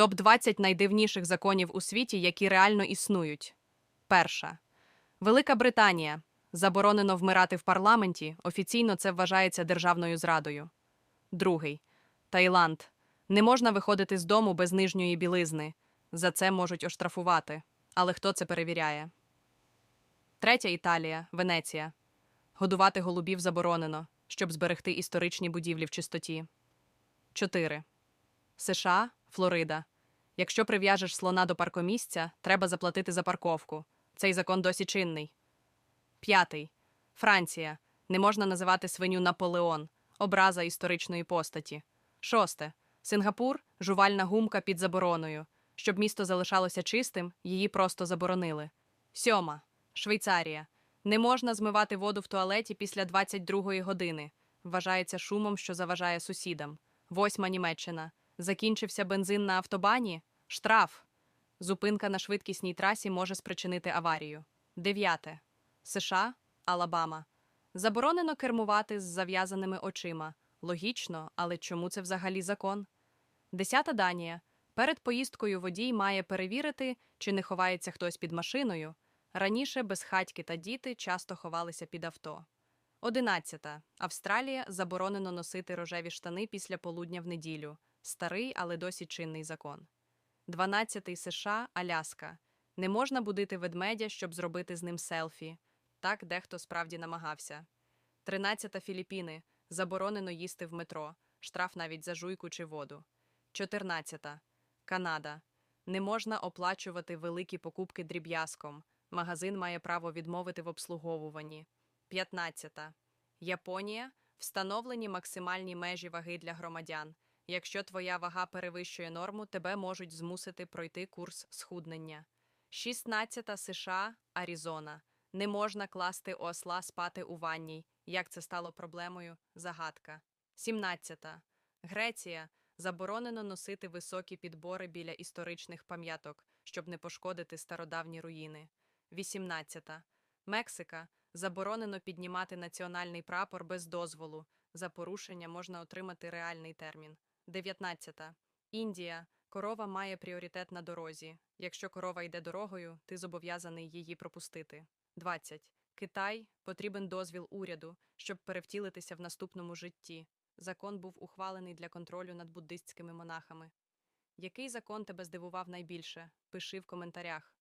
Топ 20 найдивніших законів у світі, які реально існують. Перша. Велика Британія. Заборонено вмирати в парламенті. Офіційно це вважається державною зрадою. Другий. Таїланд. Не можна виходити з дому без нижньої білизни. За це можуть оштрафувати. Але хто це перевіряє? Третя Італія, Венеція. Годувати голубів заборонено, щоб зберегти історичні будівлі в чистоті. 4. США, Флорида. Якщо прив'яжеш слона до паркомісця, треба заплатити за парковку. Цей закон досі чинний. П'ятий. Франція. Не можна називати свиню Наполеон, образа історичної постаті. Шосте. Сингапур жувальна гумка під забороною. Щоб місто залишалося чистим, її просто заборонили. Сьома. Швейцарія. Не можна змивати воду в туалеті після 22-ї години. Вважається шумом, що заважає сусідам. Восьма Німеччина. Закінчився бензин на автобані? Штраф. Зупинка на швидкісній трасі може спричинити аварію. Дев'яте. США, Алабама. Заборонено кермувати з зав'язаними очима. Логічно, але чому це взагалі закон? Десята Данія. Перед поїздкою водій має перевірити, чи не ховається хтось під машиною. Раніше безхатьки та діти часто ховалися під авто. Одинадцята. Австралія заборонено носити рожеві штани після полудня в неділю. Старий, але досі чинний закон. Дванадцятий США, Аляска. Не можна будити ведмедя, щоб зробити з ним селфі. Так дехто справді намагався. Тринадцята Філіппіни. Заборонено їсти в метро. Штраф навіть за жуйку чи воду. Чотирнадцята. Канада. Не можна оплачувати великі покупки дріб'язком. Магазин має право відмовити в обслуговуванні. 15. Японія. Встановлені максимальні межі ваги для громадян. Якщо твоя вага перевищує норму, тебе можуть змусити пройти курс схуднення. 16. США. Аризона. Не можна класти осла спати у ванній. Як це стало проблемою? Загадка. 17. Греція. Заборонено носити високі підбори біля історичних пам'яток, щоб не пошкодити стародавні руїни. 18. Мексика. Заборонено піднімати національний прапор без дозволу. За порушення можна отримати реальний термін. 19. Індія. Корова має пріоритет на дорозі. Якщо корова йде дорогою, ти зобов'язаний її пропустити. 20. Китай. Потрібен дозвіл уряду, щоб перевтілитися в наступному житті. Закон був ухвалений для контролю над буддистськими монахами. Який закон тебе здивував найбільше? Пиши в коментарях.